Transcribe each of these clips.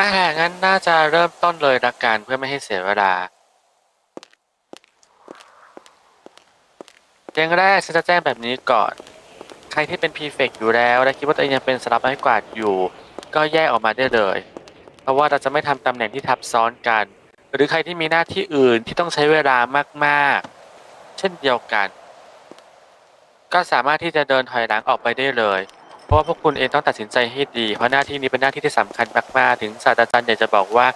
อ่างั้นน่าจะเริ่มต้นเลยละกันเพื่อไม่ให้เสียเวลาอย่างแรกฉันจะแจ้งแบบนี้ก่อน ใครที่เป็นพีเฟกอยู่แล้ว และคิดว่าตัวเองยังเป็นสลับไม้กวาดอยู่ ก็แยกออกมาได้เลย เพราะว่าเราจะไม่ทำตำแหน่งที่ทับซ้อนกัน หรือใครที่มีหน้าที่อื่นที่ต้องใช้เวลามากๆ เช่นเดียวกัน ก็สามารถที่จะเดินถอยหลังออกไปได้เลย ราะว่าพวกคุณเองต้องตัดสินใจให้ดี เพราะหน้าที่นี้เป็นหน้าที่ที่สำคัญมากๆ ถึงศาสตราจารย์อยากจะบอกว่า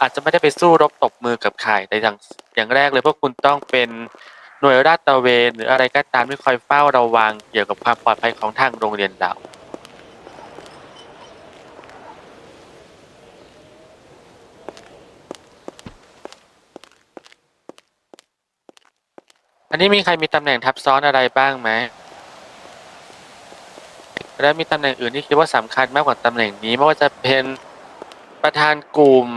อาจจะไม่ได้ไปสู้รบตบมือกับใครแต่อย่างอย่างแรกเลยพวกคุณต้องเป็นหน่วยราดตระเวนหรืออะไรก็ตามที่คอยเฝ้าระวังเกี่ยวกับความปลอดภัยของทางโรงเรียนเราอันนี้มีใครมีตำแหน่งทับซ้อนอะไรบ้างไหม และมีตำแหน่งอื่นที่คิดว่าสำคัญมากกว่าตำแหน่งนี้ไม่ว่าจะเป็นประธานกลุ่ม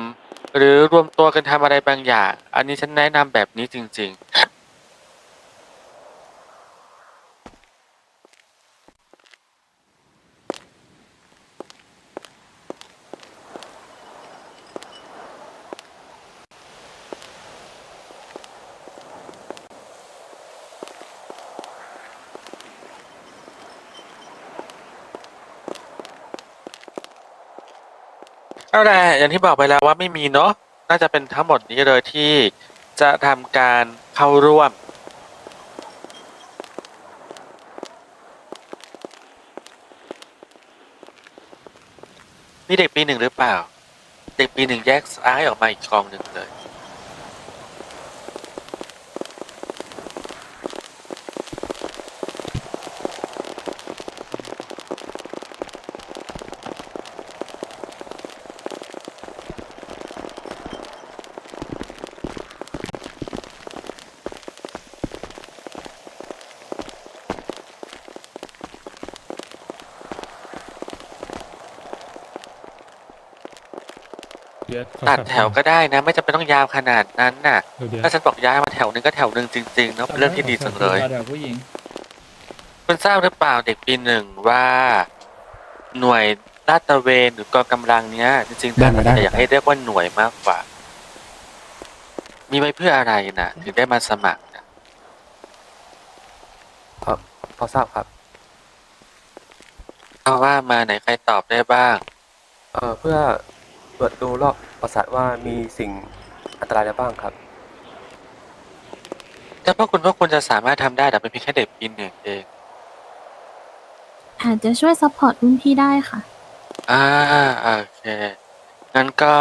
หรือรวมตัวกันทำอะไรบางอย่าง อันนี้ฉันแนะนำแบบนี้จริง ๆาแหละอย่างที่บอกไปแล้วว่าไม่มีเนาะน่าจะเป็นทั้งหมดนี้เลยที่จะทำการเข้าร่วมมีเด็กปีหนึ่งหรือเปล่า เด็กปีหนึ่งแยกซ้ายออกมาอีกกองหนึ่งเลย ตัดสับแถวก็ได้นะ ไม่จำเป็นต้องยาวขนาดนั้นน่ะเดี๋ยวเดี๋ยวถ้าฉันบอกย้ายมาแถวหนึ่งก็แถวหนึ่งจริงๆเนาะเป็นเรื่องที่ดีจังเลยเดี๋ยวผู้หญิงคุณทราบหรือเปล่าเด็กปีหนึ่งว่า หน่วยลาดตระเวนหรือกองกำลังเนี้ย จริงๆได้ทางไหมเราได้อยากให้เรียกว่าหน่วยมากกว่า มีไว้เพื่ออะไรนะถึงได้มาสมัครนะพอทราบครับ เอาว่ามาไหนใครตอบได้บ้าง เอ่อเพื่อ ตรวจดูรอบประสาทว่ามีสิ่งอันตรายอะไรบ้างครับ แต่พวกคุณพวกคุณจะสามารถทำได้แต่เป็นเพียงแค่เด็กปีหนึ่งเอง อาจจะช่วยซัพพอร์ตรุ่นพี่ได้ค่ะ อ่าโอเคงั้นก็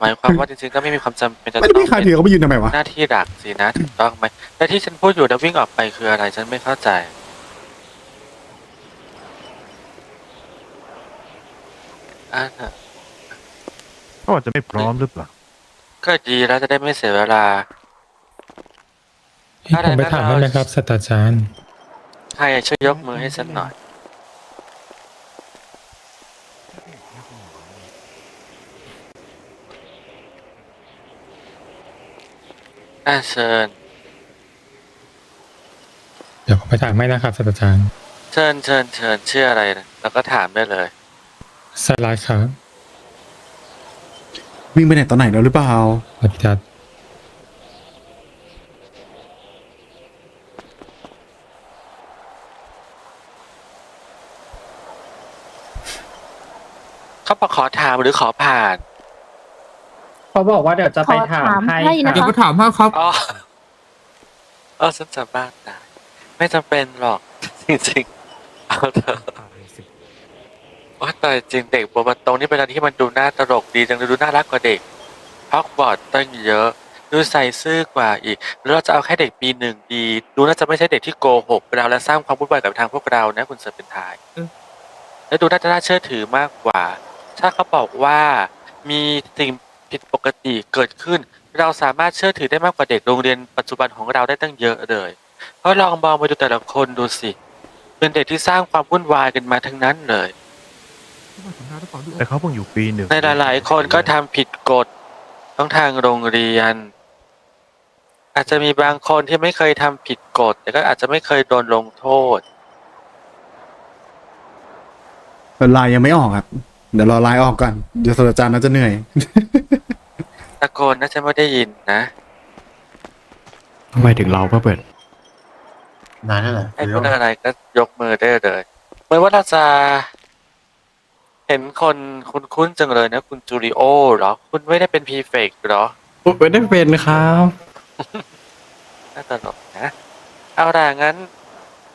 หมายความว่าจริงๆก็ไม่มีความจำเป็นจะไม่ต้ได้องมีใครเป็นถือเขาไปยืนทำไมวะ หน้าที่หลักสินะถูกต้องไหมแต่ที่ฉันพูดอยู่แล้ววิ่งออกไปคืออะไรฉันไม่เข้าใจ อ่าเขาอาจจะไม่พร้อมหรือเปล่า ก็ดีแล้วจะได้ไม่เสียเวลาให้ผมไปถามได้ไหมครับศาสตราจารย์ ใครช่วยยกมือให้ฉันหน่อย อ่าเชิญ เดี๋ยวผมไปถามให้นะครับศาสตราจารย์เชิญเชิญเชิญชื่ออะไรนะแล้วก็ถามได้เลยสไลด์ครับ วิ่งไปไหนตอนไหนแล้วหรือเปล่าสวัสดีครับเขาบอกขอถามหรือขอผ่าน เขาบอกว่าเดี๋ยวจะไปถามขอถามให้ให้นะค่ะคะเดี๋ยวก็ถามว่าครับ อ๋อเออฉันจะบ้าตายไม่จำเป็นหรอก จริงๆ เอาเถอะ ว่าแต่จริงเด็กบัวบานตรงนี่เป็นอะไรที่มันดูน่าตลกดีจังเลยดูน่ารักกว่าเด็กฮอกวอตส์ตั้งเยอะดูใส่ซื่อกว่าอีก แล้วเราจะเอาแค่เด็กปีหนึ่งดี ดูน่าจะไม่ใช่เด็กที่โกหกเราและสร้างความวุ่นวายกับทางพวกเรานะคุณเซอร์เป็นทายอืมและดูน่าจะน่าเชื่อถือมากกว่า ถ้าเขาบอกว่ามีสิ่งผิดปกติเกิดขึ้น เราสามารถเชื่อถือได้มากกว่าเด็กโรงเรียนปัจจุบันของเราได้ตั้งเยอะเลยเพราะลองมองไปดูแต่ละคนดูสิ เป็นเด็กที่สร้างความวุ่นวายกันมาทั้งนั้นเลย แต่เขาเพิ่งอยู่ปีหนึ่งในหลายๆ คนก็ทำผิดกฎทั้งทางโรงเรียน อาจจะมีบางคนที่ไม่เคยทำผิดกฎ แต่ก็อาจจะไม่เคยโดนลงโทษ ลายยังไม่ออกครับ เดี๋ยวรอไลน์ออกก่อน เดี๋ยวศาสตราจารย์น่าจะเหนื่อย ตะโกนน่าจะไม่ได้ยินนะทำไมถึงเราก็เปิด นานแล้วแหละให้พูดอะไรก็ยกมือได้เลยเหมือนว่าเราจะ เห็นคนคุ้นๆจังเลยนะ คุณจูริโอเหรอ คุณไม่ได้เป็นพีเฟกเหรอไม่ได้เป็นครับน่าตลกนะเอาล่ะงั้น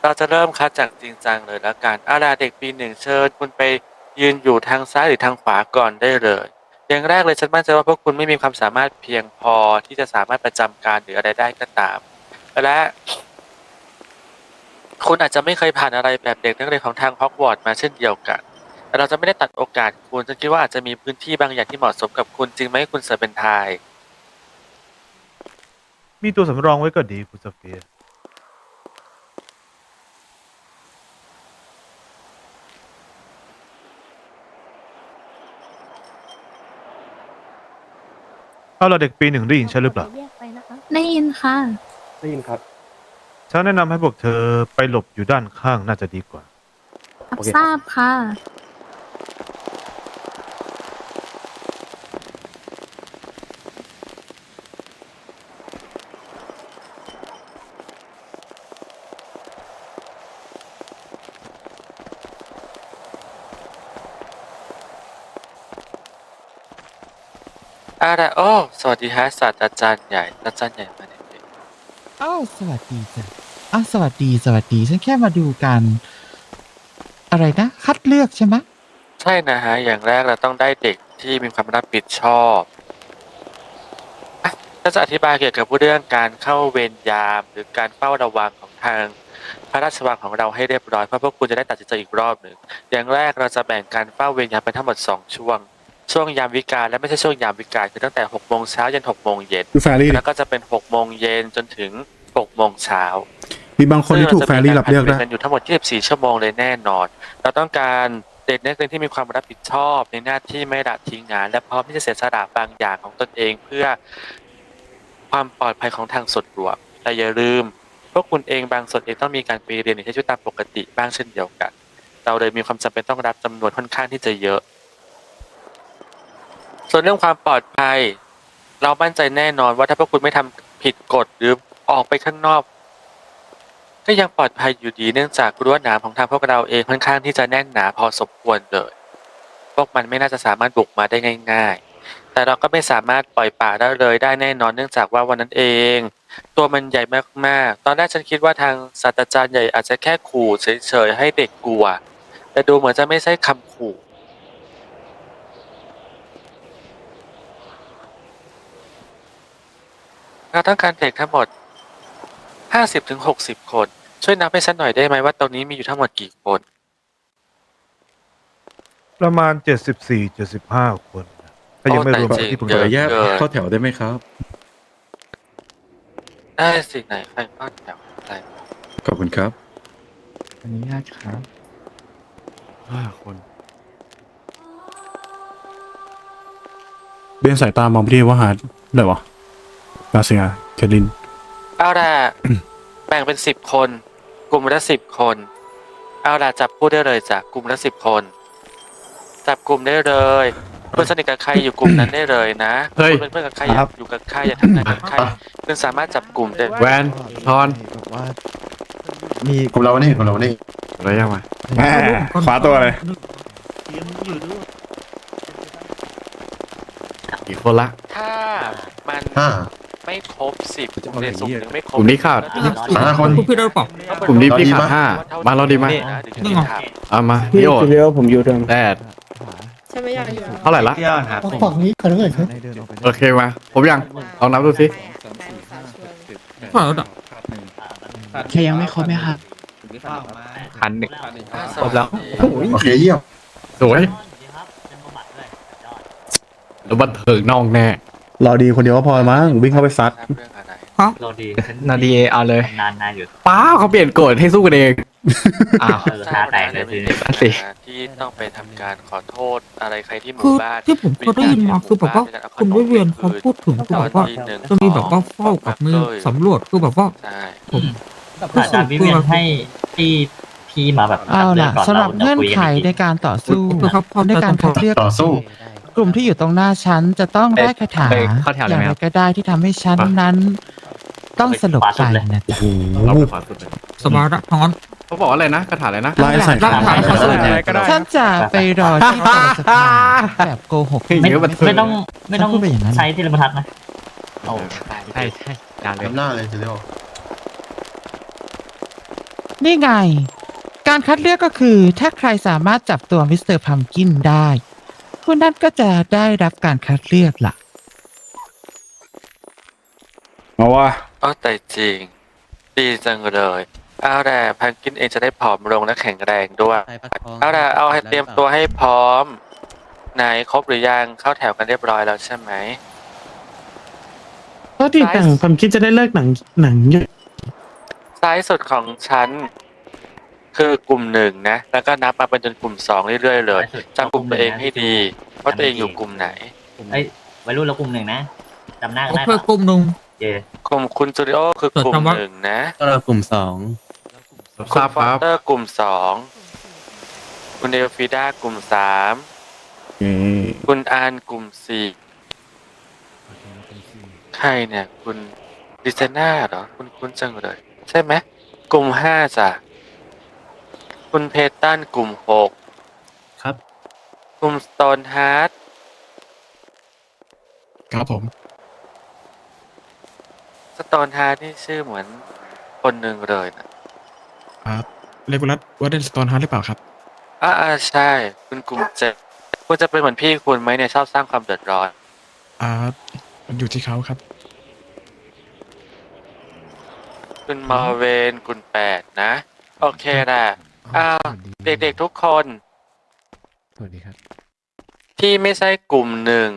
เราจะเริ่มคัดจากจริงจังเลยแล้วกันเอาล่ะเด็กปีหนึ่งเชิญคุณไปยืนอยู่ทางซ้ายหรือทางขวาก่อนได้เลยอย่างแรกเลยฉันมั่นใจว่าพวกคุณไม่มีความสามารถเพียงพอที่จะสามารถประจำการหรืออะไรได้ก็ตาม และคุณอาจจะไม่เคยผ่านอะไรแบบเด็กนักเรียนของทางฮอกวอตส์มาเช่นเดียวกัน แต่เราจะไม่ได้ตัดโอกาสคุณฉันคิดว่าอาจจะมีพื้นที่บางอย่างที่เหมาะสมกับคุณจริงไหมคุณเซอร์เบนไทายมีตัวสำรองไว้ก็ดีคุณโซเฟีย เอาเราเด็กปีหนึ่งได้ยินใช่หรือเปล่า แยกไปนะคะ ได้ยินค่ะ ได้ยินครับ ฉันแนะนำให้พวกเธอไปหลบอยู่ด้านข้างน่าจะดีกว่า รับโอเคทราบค่ะ เอาล่ะโอ้สวัสดีฮะศาสตราจารย์ใหญ่ศาสตราจารย์ใหญ่มาเด็กอ้าวสวัสดีจ้ะอ้าวสวัสดีสวัสดีฉันแค่มาดูกัน อะไรนะ คัดเลือกใช่ไหมะใช่นะฮะ อย่างแรกเราต้องได้เด็กที่มีความรับผิดชอบอะถ้าจะอธิบายเกี่ยวกับเรื่องการเข้าเวรยาม หรือการเฝ้าระวังของทางพระราชวังของเราให้เรียบร้อยเพื่อพวกคุณจะได้ตัดสินใจอีกรอบหนึ่งอย่างแรกเราจะแบ่งการเฝ้าเวรยามเป็นทั้งหมด2ช่วง ช่วงยามวิกาลและไม่ใช่ช่วงยามวิกาลคือตั้งแต่6โมงเช้ายัน6โมงเย็นดูแฟรี่ดิแล้วก็จะเป็น6โมงเย็นจนถึง6โมงเช้ามีบางคนที่ถูกแฟรี่รับเลือกซึ่งได้ราจะมีารผลัดเวรกันอยู่ทั้งหมด 24 ชั่วโมงเลยแน่นอน เราต้องการเด็กนักเรียนที่มีความรับผิดชอบ ในหน้าที่ไม่ละทิ้งงาน และพร้อมที่จะเสียสละบางอย่างของตนเองเพื่อความปลอดภัยของทางส่วนรวมแต่อย่าลืมพวกคุณเองบางส่วนเองต้องมีการไปเรียนในใช้ชีวิตตามปกติบ้างเช่นเดียวกัน เราเลยมีความจำเป็นต้องรับจำนวนค่อนข้างที่จะเยอะ ส่วนเรื่องความปลอดภัย เรามั่นใจแน่นอนว่าถ้าพวกคุณไม่ทำผิดกฎหรือออกไปข้างนอก ก็ยังปลอดภัยอยู่ดีเนื่องจากรั้วหนามของทางพวกเราเองค่อนข้างที่จะแน่นหนาพอสมควรเลยพวกมันไม่น่าจะสามารถบุกมาได้ง่าย ๆ แต่เราก็ไม่สามารถปล่อยป่าได้เลยได้แน่นอนเนื่องจากว่าวันนั้นเอง ตัวมันใหญ่มากๆ ตอนแรกฉันคิดว่าทางศาสตราจารย์ใหญ่อาจจะแค่ขู่เฉยๆให้เด็กกลัว แต่ดูเหมือนจะไม่ใช่คำขู่ เราต้องการเด็กทั้งหมด 50ถึง60 คน ช่วยนับให้ฉันหน่อยได้ไหมว่าตรงนี้มีอยู่ทั้งหมดกี่คน ประมาณเจ็ดสิบสี่เจ็ดสิบห้าคนถ้ายังไม่รวมโอ้แต่จริงที่ผมเยอะแยกเกินเข้าแถวได้ไหมครับ ได้สิไหนใครก็แถวอะไรขอบคุณครับอันนี้ญาตครับ ห้าคนเบนสายตามองไปที่ว่าหาได้วะ ลาเซียแคทลิน เอาล่ะ แบ่งเป็นสิบคน กลุ่มละสิบคน เอาล่ะจับพูดได้เลยจ้ะกลุ่มละสิบคน จับกลุ่มได้เลยคุณสนิทกับใครอยู่กลุ่มนั้นได้เลยนะเฮ้ยคุณเป็นเพื่อนกับใครอยากอยู่กับใครอยากทำงานกับใครคุณสามารถจับกลุ่มได้แวนทอน แบบว่า มีกลุ่มเรานี่กลุ่มเรานี่อะไรยังไงแหมขวาตัวเลยกี่คนละ ถ้ามัน ห้า ไม่ครบสิบเรียนสูงหรือไม่ครบกลุ่มนี้ขาดห้าคนพี่ได้เปล่า กลุ่มนี้พี่เราดีขาดปะห้ามาเราดีไหมนี่เอามาพี่พี่โอเลี้ยวผมอยู่ตรงแดดฉันไม่อยากอยู่เท่าไหร่ละฝั่งนี้ก่อนเลยครับโอเคมาผมยัง ลองนับดูสิขวาดับแค่ยังไม่ครบไหมครับพันหนึ่งครบแล้วโอเคเยี่ยมสวยแล้วบันเทิงนอกแน่ รอดีคนเดียวก็พอมั้งวิ่งเข้าไปซัด เรื่องอะไรเราดีนาดีเอาเลย นานนานอยู่ป้าเขาเปลี่ยนกฎให้สู้กันเอง อ้าว เออตาแตกเลยทีนี้นั่นสิ ที่ต้องไปทำการขอโทษอะไรใครที่หคืมู่อบ้านที่ผมเคยได้ยินมาคือแบบว่าคุณวิเวียนเขาพูดถึงคือแบบว่าจะมีแบบว่าเฝ้ากับมือสำรวจคือแบบว่าใช่ผมอาจารย์วิเวียนให้ที่พี่มาแบบเอาล่ะก่อนสำหรับาเงื่อนไขคุยกัในอีกทีการต่อสู้ขอบคุณครับขอบคุณในการคัดเลือก ต่อสู้ กลุ่มที่อยู่ตรงหน้าชั้นจะต้องได้คาถาไปเข้าแถวอเลยย่างไหมไรครับ ก็ได้ที่ทำให้ชั้นนั้น ต้องสลบไปนะเราไปขวาสุดเลยสบายละทางนั้นเขาบอกว่าอะไรนะคาถาอะไรนะไล่ใส่รักขาฐานเขาเสนออะไรก็ได้ ฉันจะไปรอที่ต่อสภาแบบโกหก ไม่เยอะบันเทิงไม่ต้องไม่ต้องฉันพูดไปอย่างนั้น ใช้ที่ระทัดนะโอ้ใช่ใช่ดาวเลยทำหน้าเลยทีเดียวนี่ไง การคัดเลือกก็คือ ถ้าใครสามารถจับตัวมิสเตอร์พัมกินได้ คุณนั่นก็จะได้รับการคัดเลือกล่ะเอาว่าอ๋อแต่จริง ดีจังเลยเอาแต่พันกินเองจะได้ผอมลงและแข็งแรงด้วยเอาแต่เอาให้เตรียมตัวให้พร้อม ไหนครบหรือยังเข้าแถวกันเรียบร้อยแล้วใช่ไหม ก็ดีแต่งความคิดจะได้เลิกหนังหนังเยอะซ้ายสุดของฉัน คือกลุ่มหนึ่งนะ แล้วก็นับมาเป็นจนกลุ่มสองเรื่อยๆเลยจำกลุ่มตัวเองให้ดีว่าตัวเองอยู่กลุ่มไหนเอ้ยวัยรุ่นเรากลุ่มหนึ่งนะจำหน้ากันโอได้เคปะกลุ่มหนึ่งเจกลุ่มคุณจูริโอคือกลุ่มจดจำไว้หนึ่งนะก็เรากลุ่มสองคุณฟอสเตอร์กลุ่มสองคุณเอลฟิด้ากลุ่มสามโอเคคุณอานกลุ่มสี่ใครเนี่ย คุณดิเซน่าเหรอ คุณคุณจังเลย ใช่ไหมกลุ่มห้าจ้ะ คุณเพตันกลุ่มหกครับ กลุ่มสโตนฮาร์ดครับผม สโตนฮาร์ดนี่ชื่อเหมือนคนหนึ่งเลยนะครับเลกูลัสวัดเดนสโตนฮาร์หรือเปล่าครับ อ่าอ่าใช่ คุณกลุ่มเจ็ดคุณจะเป็นเหมือนพี่คุณไหมเนี่ยชอบสร้างความเดือดร้อน อ่า มันอยู่ที่เขาครับ คุณมอร์เวนคุณแปดนะ โอเคแหละ อ้าวเด็กๆทุกคนสวัสดีครับ ที่ไม่ใช่กลุ่มหนึ่ง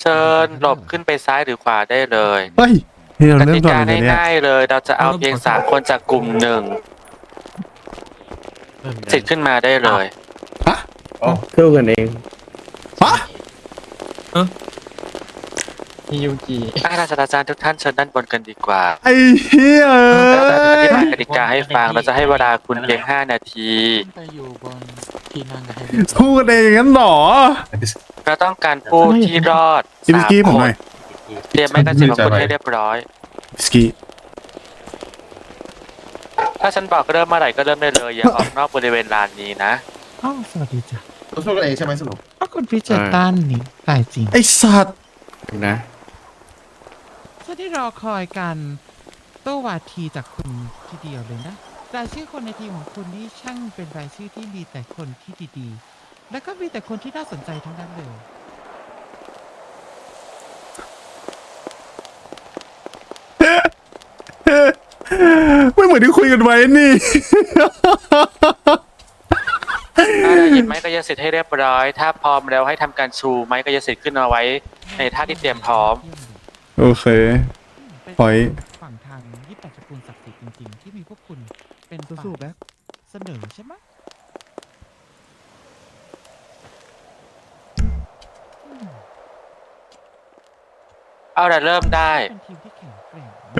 เชิญหลบขึ้นไปซ้ายหรือขวาได้เลยเฮ้ยนี่เรากเริ่ติมก่อนกาเลยเนี่ยง่ายๆเลย เราจะเอาเพียงสามคนจากกลุ่มหนึ่งสิทธิ์ขึ้นมาได้เลย สู้กันเองฮะ พี่ยูกิอาจารย์อาจารย์ทุกท่านเชิญด้านบนกันดีกว่าไอ้เหี้ยเราจะอเอ้ธิยบายกติกาให้ฟังเราจะให้เวลาคุณเพียงห้านาที ไปอยู่บนที่นั่งให้สู้กันเองอย่างนั้นเหรอเราต้องการผู้ที่รอดอิบิสาสมกี้ผคมหนน่อยเตรียมแมกกาซีนของคุณให้เรียบร้อยบิสกี้ถ้าฉันบอกเริ่มเมื่อไหร่ก็เริ่มได้เลย อย่าออกนอกบริเวณลานนี้นะ อ้าวสวัสดีจ้ะตัวสู้กันเองใช่ไหมสรุปอ้าวคุณพิจิตตันนี่ตายจริงไอ้สัตว์นะฉัน ที่รอคอยกันโต้วาทีจากคุณทีเดียวเลยนะรายชื่อคนในทีมของคุณนี่ช่างเป็นรายชื่อที่มีแต่คนที่ดีๆ และก็มีแต่คนที่น่าสนใจทั้งนั้นเลย ไม่เหมือนที่คุยกันไว้นี่ ถ้าได้ยินไม้กายสิทธิ์ให้เรียบร้อย ถ้าพร้อมแล้วให้ทำการชูไม้กายสิทธิ์ขึ้นมาไว้ ในท่าที่เตรียมพร้อม โอเคเป็นปล่อยฝั่งทางยี่แปดตระกูลศักดิ์สิทธิ์จริงๆ ที่มีพวกคุณเป็นสู้ๆแบบเสนอใช่ไหมเอาละเริ่มได้เป็นทีมที่แข็งแกร่งแ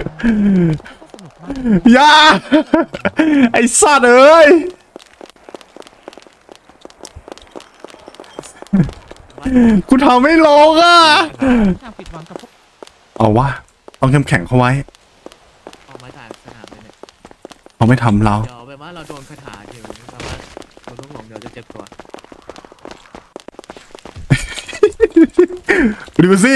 ล้วก็สนุกมากอย่าไอ้สัตว์เอ้ยกูทำไม่ลงอะ ทางผิดหวังกับพวก เอาวะต้องเข้มแข็งเขาไว้เอาไม้ถ่ายสนามเลยเนี่ยเขาไม่ทำเราเดี๋ยวแบบว่าเราโดนคาถาเดียวแปลว่าเราต้องหลงเดี๋ยวจะเจ็บตัวดูสิ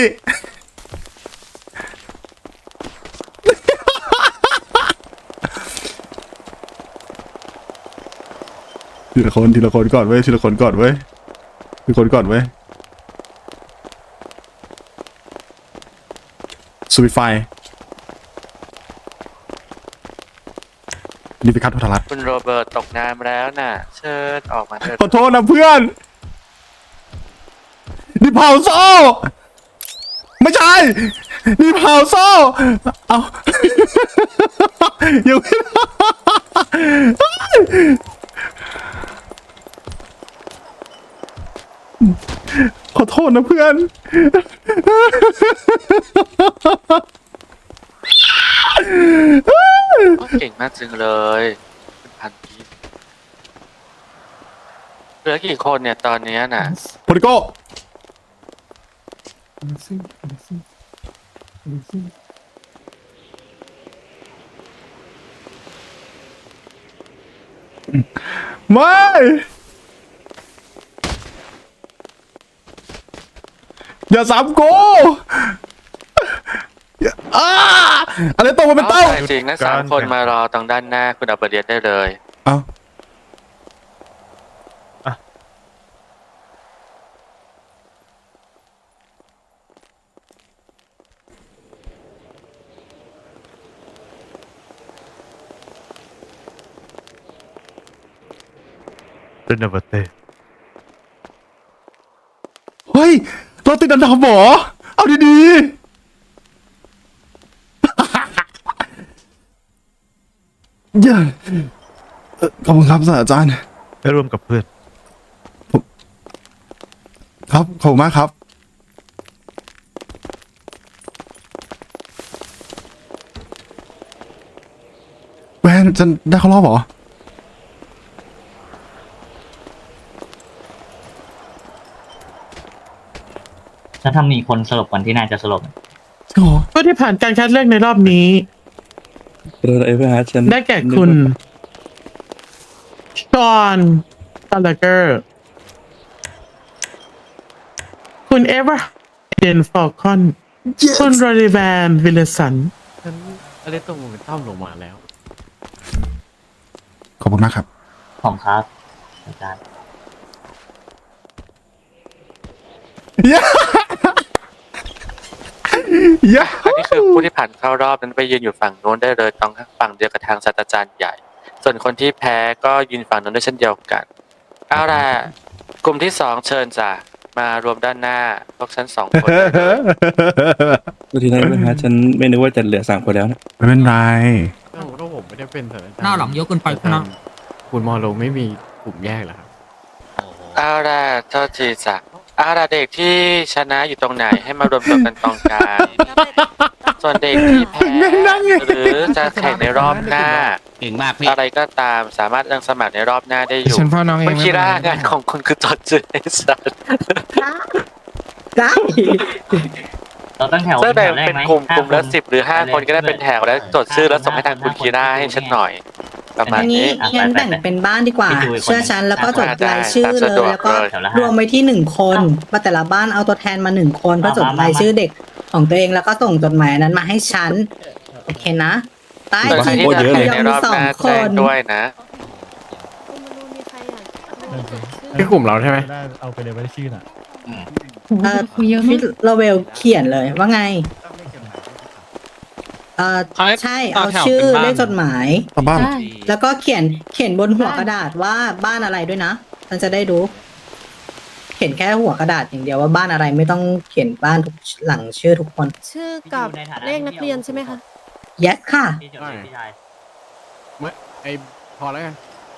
ทีละคนทีละคนก่อนเว้ยทีละคนก่อนเว้ยทีละคนก่อนเว้ย สวิตไฟนี่ไปคัดโทรทัศน์คุณโรเบิร์ตตกน้ำแล้วน่ะ เชิญออกมาเถอะขอโทษนะเพื่อนนี่เผาโซ่ไม่ใช่นี่เผาโซ่เอายังไม่ ขอโทษนะเพื่อน เก่งมากจึงเลยคุณพันธีลือกี่คนเนี่ยตอนเนี้ยน่ะ โปรติโกไม่ อย่าสามกูอย่าอ้าอะไรตกมาเป็นเต้าจริงๆนะสามคนมารอตรงด้านหน้าคุณอัปเดตได้เลย เอาเดนเวเต้ เฮ้ย เราติ ดอันดับเหรอเอาดีๆอย่าเอ่อขอบคุณครับศาสตราจารย์ไปร่วมกับเพื่อน ครับ ขอบคุณมากครับ แวนจะได้เข้ารอบเหรอ แล้วถ้ามีคนสลบก่อนที่นายจะสลบจริงเหรอผู้ที่ผ่านการคัดเลือกในรอบนี้ได้แก่คุณชอนตาลเกอร์ คุณเอเวอร์เดนฟอลคอน คุณโรดิแวนวิลเลสันอะไรตรงโมเมนตัมลงมาแล้ว ขอบคุณมากครับ ของครับอาจารย์ ย่าย่าอันนี้คือผู้ที่ผ่านเข้ารอบนั้นไปยืนอยู่ฝั่งโน้นได้เลยต้องฝั่งเดียวกับทางศาสตราจารย์ใหญ่ ส่วนคนที่แพ้ก็ยืนฝั่งโน้นด้วยเช่นเดียวกันเอาล่ะกลุ่มที่สองเชิญจ้ะมารวมด้านหน้าพวกฉันสองคนได้เลยตัวทีนั้นนะฮะฉันไม่นึกว่าจะเหลือสามคนแล้วนะไม่เป็นไร ถ้าผมไม่ได้เป็นศาสตราจารย์หน้าหลังเยอะเกินไปคุณนะคุณมอโลไม่มีกลุ่มแยกเหรอครับเอาล่ะโทษทีจ้ะเอาล่ะเด็กที่ชนะอยู่ตรงไหนให้มารวมตัวกันตรงกลางส่วนเด็กที่แพ้หรือจะแข่งในรอบหน้า เก่งมากพี่ อะไรก็ตามสามารถยังสมัครในรอบหน้าได้อยู่ฉันพ่อน้องเองคุณคิดว่างานของคุณคือจดชื่อไอ้สัตว์ได้เราตั้งแถวเสื้อแดงแถวแรเป็นไหกลุ่มกลุ่มละห้าสิบหรือห้าคนก็ได้เป็นแถวแล้วจดชื่อแล้วส่งให้ทางคุณคีร่าให้ฉันหน่อย ประมาณอันนี้นี้ งั้นแบ่งเป็นบ้านดีกว่าพี่ดูอีกคนเชื่อฉันแล้วก็จดรายชื่อตามเลสะดวยกแล้วก็เลยแถวละห้ารวมไว้ที่หนึ่งคนว่าแต่ละบ้านเอาตัวแทนมาหนึ่งคนเพื่อจดรายชื่อเด็กของตัวเองแล้วก็ส่งจดหมายนั้นมาให้ฉันโอเคนะใต้ส่วนใครทีที่มจะพแข่งยอในมรมีอบสอหงน้าคแจ้งนด้วยนะที่กลุ่มเราใช่ไหมเอาไปเลยไม่ได้ชื่อน่ะเออพี่โรเวลเขียนเลยว่าไง เออใช่เอาชื่อเลขจดหมายตามบ้านแล้วก็เขียนเขียนบนหัวกระดาษว่าบ้านอะไรด้วยนะฉันจะได้รู้ เขียนแค่หัวกระดาษอย่างเดียวว่าบ้านอะไรไม่ต้องเขียนบ้านทุกหลังชื่อทุกคน ชื่อกับเลขนักเรียนใช่ไหมคะ yes ค่ะ พี่จดเลยพี่ชายไอพอแล้วกัน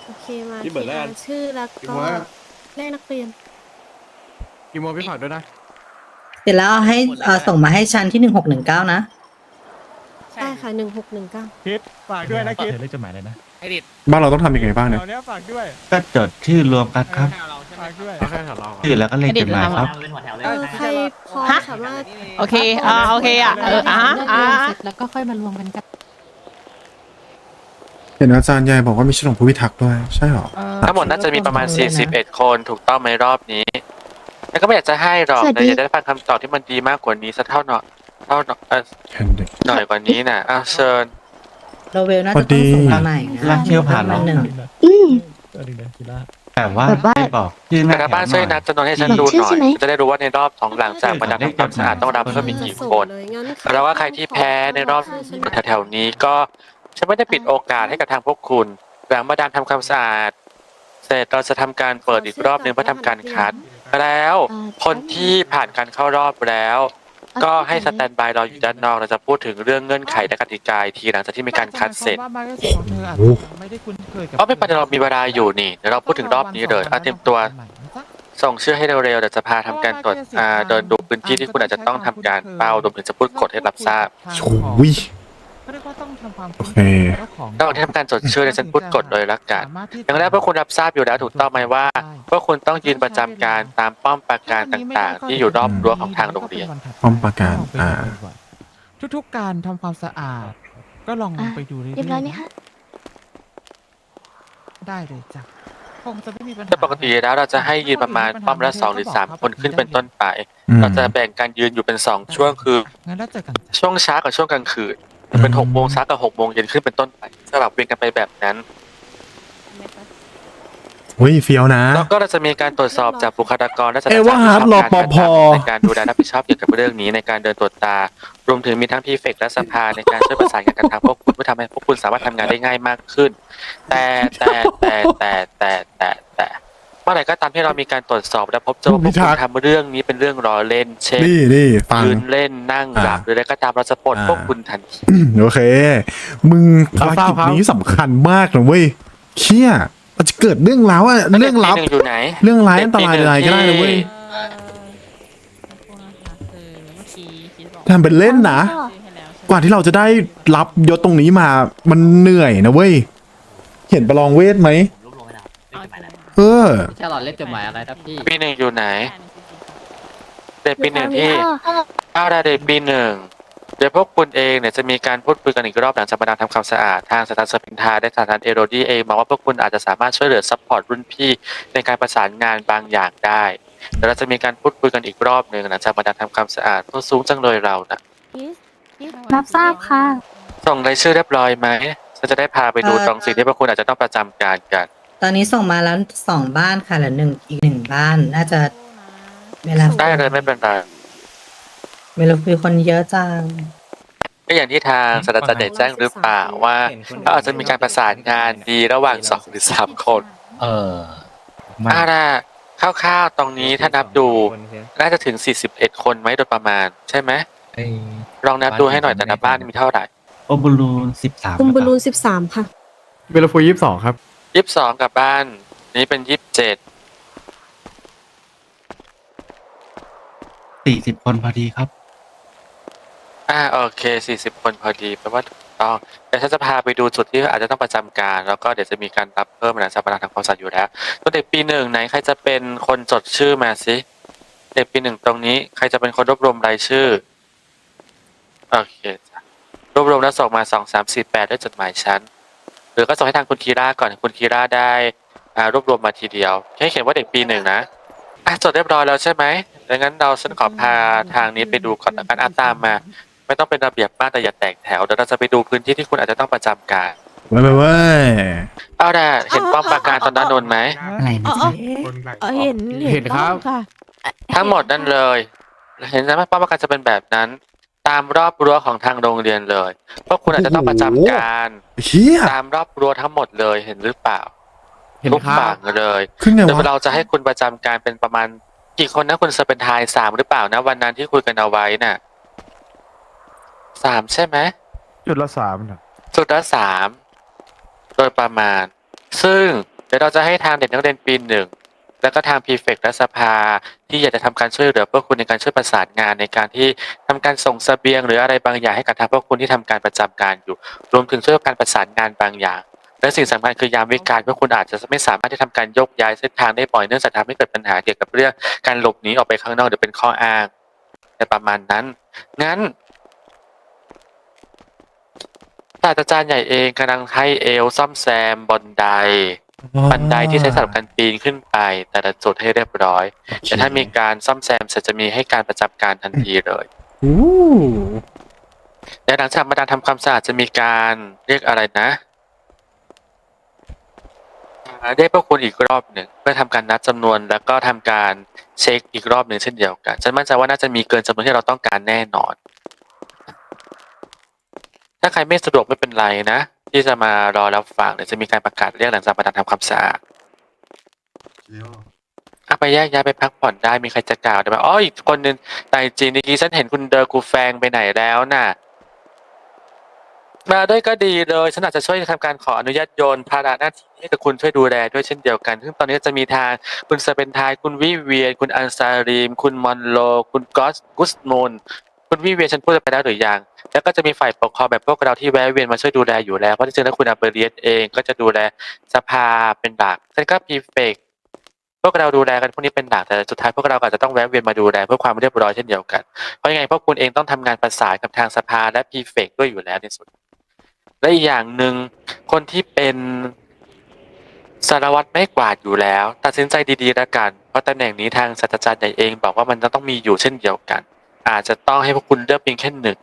โอเคมาพี่เบิร์ดแล้วกัน ชื่อแล้วก็เลขนักเรียน กี่โมงพี่ฝากด้วยนะ เสร็จแล้วเอาให้เอ่อส่งมาให้ฉันที่หนึ่งหกหนึ่งเก้านะ ได้ค่ะหนึ่งหกหนึ่งเก้าคิดฝากด้วยนะคิดเลขจดหมายเลยนะบ้านเราต้องทำยังไงบ้างเนี่ย เราเนี้ยฝากด้วย ก็จดชื่อรวมกันครับฝากด้วยเอาแค่แถวเราชื่อแล้วก็เลขจดหมายครับเป็นหัวแถวเลยเออนะใครพอสามารถโอเคอ่าโอเคอะเอออ่าอ่าแล้วก็ค่อยมารวมกันกันเห็นอาจารย์ใหญ่บอกว่ามีชื่อของผู้พิทักษ์ด้วย ใช่เหรอ ทั้งหมดน่าจะมีประมาณ 41 คนถูกต้องไหมรอบนี้ แล้วก็ไม่อยากจะให้หรอกสวัสดีแต่อยากจะได้ฟังคำตอบที่มันดีมากกว่านี้สักเท่าหน่อย เท่าหน่อยเอ่อเห็นเด็กหน่อยกว่านี้น่ะอ้าวเชิญโรเวลน่าจะต้องส่งมาใหม่นะลากเที่ยวผ่านเหรอหนึ่งอืมตัวนึงเลยคิดว่าแต่ว่าแบบว่า ไม่บอกชื่อหแต่น้าถ้าแถวบ้านหช่วยน่นัอยดจำนวนให้ฉันดูบอกชื่หอน่อใช่ไหมยจะได้รู้ว่าในรอบของหลังจากมาดามทำความสะอาดต้องรับเพิ่มอีกกี่คน แล้วว่าใครที่แพ้ในรอบแถวๆนี้ก็ฉันไม่ได้ปิดโอกาสให้กับทางพวกคุณ หลังมาดามทำความสะอาด เสร็จเราจะทำการเปิดอีกรอบหนึ่งเพื่อทำการคัด แล้วคนที่ผ่านการเข้ารอบแล้ว ก็ให้สแตนบายเราอยู่ด้านนอกเราจะพูดถึงเรื่องเงื่อนไขและกติกาอีกทีหลังจากที่มีการคัดเสร็จ ว่ามาสของเธออาจจะไม่ได้คุ้นเคยกับเพราะไม่เป็นไรเรามีเวลาอยู่นี่เดี๋ยวเราพูดถึงรอบนี้เลยเอาเตรียมตัวส่งชื่อให้เร็วๆเดี๋ยวจะพาทำการตรวจอ่าเดินดูพื้นที่ที่คุณอาจจะต้องทำการเฝ้ารวมถึงจะพูดกฎให้รับทราบ โอ้ย เรียกว่าต้องทำความโอเค เจ้าของระหว่างที่ทำการจดชื่อเนี่ยฉันพูดกฎเลยละกันสามารถที่จะอย่างแรกพวกคุณรับทราบอยู่แล้วถูกต้องไหมว่าพวกคุณต้องยืนประจำการตามป้อมปราการต่างๆ ที่อยู่รอบรั้วของทางโรงเรียน ป้อมปราการลองไปดูอ่าบ่อยๆทุกๆการทำความสะอาด ก็ลองอะ ไปดูเรื่อยๆเรียบร้อยไหมคะ ได้เลยจ้ะคงจะไม่มีปัญหา แต่ปกติแล้วเราจะให้ยืนประมาณป้อมละสองหรือสามคนขึ้นเป็นต้นไป อืมเราจะแบ่งการยืนอยู่เป็นสองช่วงคืองั้นแล้วเจอกันจ้ะช่วงเช้ากับช่วงกลางคืน เป็นหกโมงเช้ากับหกโมงเย็นขึ้นเป็นต้นไปสลับเวียนกันไปแบบนั้นเฮ้ยเฟี้ยวนะ แล้วก็เราจะมีการตรวจสอบจากบุคลากรและสถาเอ้นยว่าการรปภ ในการดูแลรับผิดชอบเกี่ยวกับเรื่องนี้ในการเดินตรวจตา รวมถึงมีทั้งพีเฟกและสภาในการช่วยประสานงานกันทางพวกคุณเพื่อทำให้พวกคุณสามารถทำงานได้ง่ายมากขึ้น แต่แต่แต่แต่แต่แต่แต่เมื่ อไหร่ก็ตามที่เรามีการตรวจสอบ และพบเจอว่าพวกคุณทำเรื่องนี้เป็นเรื่องล้อเล่น เช่นนี่นี่ฟังยืนเล่นนั่งหลับอ่าหรืออะไรก็ตามเราจะปลดอ่าพวกคุณทันทีโอเค มึงภารกิจนี้สำคัญมากนะเว้ยเชี่ยมันจะเกิดเรื่องราวอะเรื่องลับด็กปีหนึ่งอยู่ไหนเรื่องร้ายอันตรายอะไรก็ได้นะเว้ยทำเป็นเล่นนะกว่าที่เราจะได้รับยศตรงนี้มามันเหนื่อยนะเว้ย เห็นประลองเวทไหม เออแค่หลอดเล่นจดหมายอะไรครับพี่ ปีหนึ่งอยู่ไหน เด็กปีหนึ่งที่เอาได้เด็กปีหนึ่งเดี๋ยวพวกคุณเองเนี่ยจะมีการพูดคุยกันอีกรอบหลังจากมาดามทำความสะอาดทางสถานสปินทาและสถานเอโรดี้เองมองว่าพวกคุณอาจจะสามารถช่วยเหลือซัพพอร์ตรุ่นพี่ในการประสานงานบางอย่างได้เดี๋ยวเราจะมีการพูดคุยกันอีกรอบหนึ่งหลังจากมาดามทำความสะอาดตัวสูงจังเลยเรานะรับทราบค่ะ ส่งรายชื่อเรียบร้อยไหมฉันจะได้พาไปดูเอ่อตรงสิ่งที่พวกคุณอาจจะต้องประจำการกัน ตอนนี้ส่งมาแล้วสองบ้านค่ะและหนึ่งอีกหนึ่งบ้าน น่าจะเวลาได้เลยไม่เป็นไรเวลาคุยคนเยอะจังก็อย่างที่ทางศาสตราจารย์ใหญ่แจ้งหรือเปล่าว่าเขาอาจจะมีการประสานงานดีระหว่างสองหรือสามคน เอออาล่ะคร่าวๆตรงนี้ถ้านับดู น่าจะถึง41คนไหมโดยประมาณ ใช่ไหมลองนับดูให้หน่อยแต่ละบ้านมีเท่าไหร่โอบูลูนสิบสามคุมบอลลูนสิบสามค่ะเวลาฟูยี่สิบสองครับ ยี่สิบสองกับบ้าน นี้เป็นยี่สิบเจ็ดสี่สิบคนพอดีครับ อ่าโอเค40คนพอดีแปลว่าถูกต้องแต่ฉันจะพาไปดูจุดที่อาจจะต้องประจำการ แล้วก็เดี๋ยวจะมีการรับเพิ่มหลังจากประธานทำความสะอาดอยู่แล้วตัวเด็กปีหนึ่งไหนใครจะเป็นคนจดชื่อมาสิเด็กปีหนึ่งตรงนี้ ใครจะเป็นคนรวบรวมรายชื่อโอเคจ้ะรวบรวมแล้วส่งมาสองสามสี่แปดด้วยจดหมายฉัน หรือก็ส่งให้ทางคุณคีร่าก่อนคุณคีร่าได้อ่ารวบรวมมาทีเดียวแค่เขียนว่าเด็กปีหนึ่งนะอะจดเรียบร้อยแล้วใช่ไหมดังนั้นเราฉันขอพาทางนี้ไปดูก่อนแล้วกันอะตามมา ไม่ต้องเป็นระเบียบมากแต่อย่าแตกแถวเดี๋ยวเราจะไปดูพื้นที่ที่คุณอาจจะต้องประจำการไว้ไว้ไว้เอาล่ะเห็นป้อมปราการตอนด้านโนนไหมอะไรนะเออเห็นเห็นครับค่ะ ทั้งหมดนั่นเลย เห็นไหมป้อมปราการจะเป็นแบบนั้น ตามรอบรั้วของทางโรงเรียนเลยเพราะคุณอาจจะต้องประจำการเฮียตามรอบรั้วทั้งหมดเลยเห็นหรือเปล่าเห็นทุกครับฝั่งเลยขึ้นไงเดี๋ยววะเราจะให้คุณประจำการเป็นประมาณกี่คนนะคุณสเปนไทายสามหรือเปล่านะ วันนั้นที่คุยกันเอาไว้น่ะสามใช่ไหมจุดละสามนะสุดละสามโดยประมาณ ซึ่งเดี๋ยวเราจะให้ทางเด็กนักเรียนปีหนึ่ง แล้วก็ทางพีเฟกและสภา ที่อยากจะทำการช่วยเหลือพวกคุณในการช่วยประสานงานในการที่ทำการส่งเสบียง หรืออะไรบางอย่างให้กับทางพวกคุณที่ทำการประจำการอยู่ รวมถึงช่วยการประสานงานบางอย่าง และสิ่งสำคัญคือยามวิกาลพวกคุณอาจจะไม่สามารถที่ทำการยกย้ายเส้นทางได้บ่อยเนื่องจากทำให้เกิดปัญหาเกี่ยวกับเรื่องการหลบหนีออกไปข้างนอกหรือเป็นข้ออ้างแต่ประมาณนั้น งั้นศาสตราจารย์ใหญ่เองกำลังให้เอลซ่อมแซมบันได บันไดที่ใช้สำหรับการปีนขึ้นไป แต่ละจุดให้เรียบร้อย แต่ถ้ามีการซ่อมแซมเสร็จจะมีให้การประจำการทันทีเลยอู้และหลังจากมาดามทำความสะอาดจะมีการเรียกอะไรนะอ่าเรียกพวกคุณอีกรอบหนึ่งเพื่อทำการนัดจำนวนแล้วก็ทำการเช็คอีกรอบหนึ่งเช่นเดียวกันฉันมั่นใจว่าน่าจะมีเกินจำนวนที่เราต้องการแน่นอน ถ้าใครไม่สะดวกไม่เป็นไรนะ ที่จะมารอรับฟังเดี๋ยวจะมีการประกาศเรียกหลังจากมาดามทำความสะอาดเอาไปแยกย้ายไปพักผ่อนได้มีใครจะกล่าวได้ไหมอ๋ออีกคนนึงแต่จริงๆเมื่อกี้ฉันเห็นคุณเดอร์กูแฟงไปไหนแล้วน่ะ มาด้วยก็ดีเลยฉันอาจจะช่วยทำการขออนุญาตโยนภาระหน้าที่ให้กับคุณช่วยดูแลด้วยเช่นเดียวกัน ซึ่งตอนนี้จะมีทางคุณสเปนทายคุณวิเวียน คุณอันซารีม คุณมอนโล คุณกอสกุสโมน คุณวิเวียนฉันพูดไปแล้วหรือยัง แล้วก็จะมีฝ่ายปกครองแบบพวกเราที่แวะเวียนมาช่วยดูแลอยู่แล้ว เพราะที่จริงแล้วคุณอาเบเรียสเองก็จะดูแลสภาเป็นหลักฉันก็พีเฟกพวกเราดูแลกันพวกนี้เป็นหลักแต่สุดท้ายพวกเราก็อาจจะต้องแวะเวียนมาดูแลเพื่อความเรียบร้อยเช่นเดียวกัน เพราะยังไงพวกคุณเองต้องทำงานประสานกับทางสภาและพีเฟกด้วยอยู่แล้วในส่วนและอีกอย่างหนึ่งคนที่เป็นสารวัตรไม่กวาดอยู่แล้ว ตัดสินใจดีๆแล้วกัน เพราะตำแหน่งนี้ทางศาสตราจารย์ใหญ่เองบอกว่ามันจะต้องมีอยู่เช่นเดียวกัน อาจจะต้องให้พวกคุณเลือกเพียงแค่หนึ่ง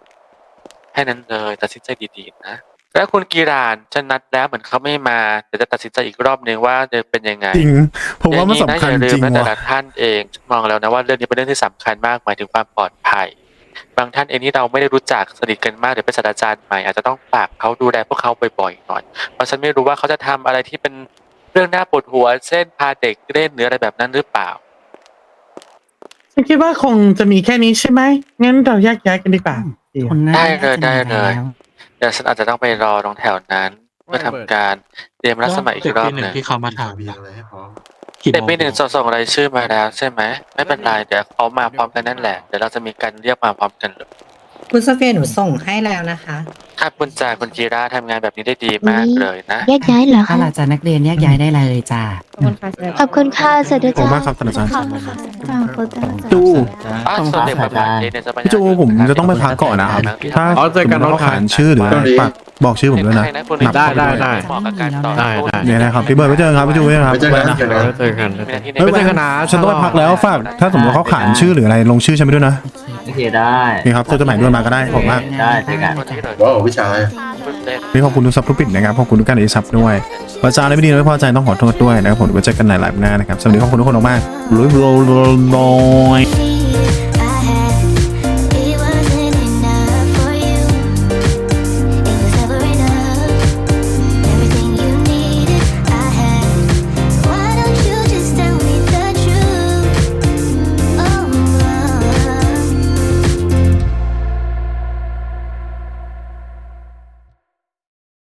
แค่นั้นเลยตัดสินใจดีๆนะแล้วคุณกีรานจะนัดแล้วเหมือนเขาไม่มาเดี๋ยวจะตัดสินใจอีกรอบหนึ่งว่าจะเป็นยังไงจริงผมว่ามันสำคัญอย่าลืจริมงนะแต่ว่ะละท่านเองมองแล้วนะว่าเรื่องนี้เป็นเรื่องที่สำคัญมากหมายถึงความปลอดภัย บางท่านเองที่เราไม่ได้รู้จักสนิทกันมากหรือเป็นศาสตราจารย์ใหม่อาจจะต้องฝากเขาดูแลพวกเขาบ่อยๆหน่อยเพราะฉันไม่รู้ว่าเขาจะทำอะไรที่เป็นเรื่องน่าปวดหัวเช่นพาเด็กเล่นหรืออะไรแบบนั้นหรือเปล่า ฉันคิดว่าคงจะมีแค่นี้ใช่ไหม งั้นเราแยกย้ายกันดีกว่าได้เลยได้เลยเดี๋ยวฉันอาจจะต้องไปรอตรงแถวนั้น เพื่อทำการเตรียมรับสมัครอีกรอบหนึ่งที่เขามาถามอะไรให้พร้อมเด็กปีหนึ่งส่งส่งรายชื่อมาแล้วใช่ไหมไม่เป็นไรเดี๋ยวเขามาพร้อมกันนั่นแหละเดี๋ยวเราจะมีการเรียกมาพร้อมกันเลยคุณโซเฟียหนูส่งให้แล้วนะคะ ครับคุณจ่าคุณจีราทำงานแบบนี้ได้ดีมากเลยนะ แยกย้ายเหรอถ้าคะเราจะนักเรียนแยกย้ายได้เลยจ้า ขอบคุณค่ะเสด็จขอบคุณมากครับท่านอาจารย์ขอบคุณค่ะขอบคุณค่ะจู อ้าวส่วนเด็กประมาณนี้เนี่ยจะไปพี่จูผมจะต้องไปพักก่อนนะครับ ถ้าอ๋อเจอกันสมมุติว่าเขาขานชื่อหรืออะไรฝากบอกชื่อผมด้วยนะ ได้ได้ได้ เหมาะกับการต่อสู้เนี่ยนะครับพี่เบิร์ดไปเจอกันครับพี่จูด้วยนะครับไปเจอกันนะเจอกัน มีหน้าที่ในเฮ้ยวันนะฉันต้องไปพักแล้วฝากถ้าสมมติว่าเขาขานชื่อหรืออะไรลงชื่อฉันไปด้วยนะ โอเคได้นี่ครับเจอจดหมายด่วนมาก็ได้ขอบคุณมากได้เจอกันคนที่เลยว้าวพี่ชายนี่ขอบคุณทุกซับทุกปิดนะครับขอบคุณทุกการอีซับด้วยพระอาจารย์และไม่ดีและไม่พอใจต้องขอโทษด้วยนะครับผมไว้เจอกันในไลฟ์หน้านะครับสวัสดีขอบคุณทุกคนมากๆลุยโรยโรย